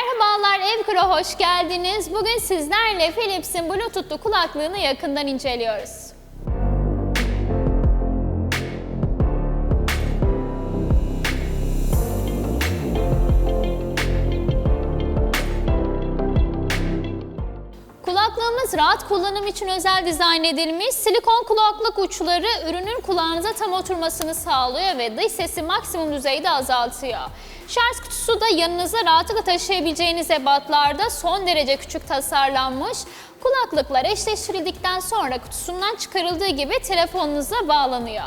Merhabalar Ev Kura hoş geldiniz. Bugün sizlerle Philips'in Bluetooth'lu kulaklığını yakından inceliyoruz. Kulaklığımız rahat kullanım için özel dizayn edilmiş. Silikon kulaklık uçları ürünün kulağınıza tam oturmasını sağlıyor ve dış sesi maksimum düzeyde azaltıyor. Şarj kutusu da yanınıza rahatlıkla taşıyabileceğiniz ebatlarda son derece küçük tasarlanmış. Kulaklıklar eşleştirildikten sonra kutusundan çıkarıldığı gibi telefonunuza bağlanıyor.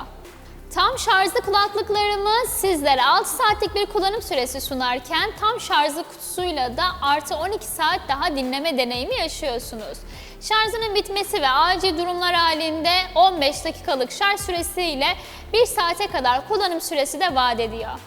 Tam şarjlı kulaklıklarımız sizlere 6 saatlik bir kullanım süresi sunarken tam şarjlı kutusuyla da artı 12 saat daha dinleme deneyimi yaşıyorsunuz. Şarjının bitmesi ve acil durumlar halinde 15 dakikalık şarj süresiyle 1 saate kadar kullanım süresi de vaat ediyor.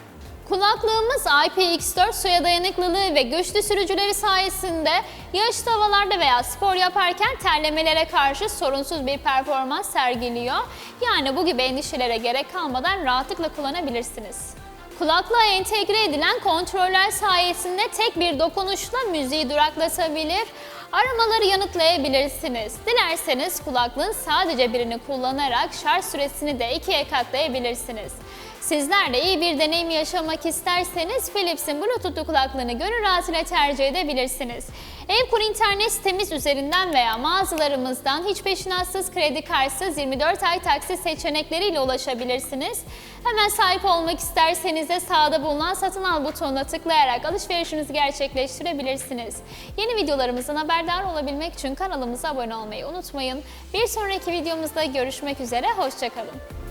Kulaklığımız IPX4 suya dayanıklılığı ve güçlü sürücüleri sayesinde yağışlı havalarda veya spor yaparken terlemelere karşı sorunsuz bir performans sergiliyor. Yani bu gibi endişelere gerek kalmadan rahatlıkla kullanabilirsiniz. Kulaklığa entegre edilen kontroller sayesinde tek bir dokunuşla müziği duraklatabilir, aramaları yanıtlayabilirsiniz. Dilerseniz kulaklığın sadece birini kullanarak şarj süresini de ikiye katlayabilirsiniz. Sizler de iyi bir deneyim yaşamak isterseniz Philips'in Bluetooth'lu kulaklığını gönül rahatlığıyla tercih edebilirsiniz. Evkur internet sitemiz üzerinden veya mağazalarımızdan hiç peşinatsız kredi kartsız 24 ay taksit seçenekleriyle ulaşabilirsiniz. Hemen sahip olmak isterseniz de sağda bulunan satın al butonuna tıklayarak alışverişinizi gerçekleştirebilirsiniz. Yeni videolarımızdan haberdar olabilmek için kanalımıza abone olmayı unutmayın. Bir sonraki videomuzda görüşmek üzere, hoşçakalın.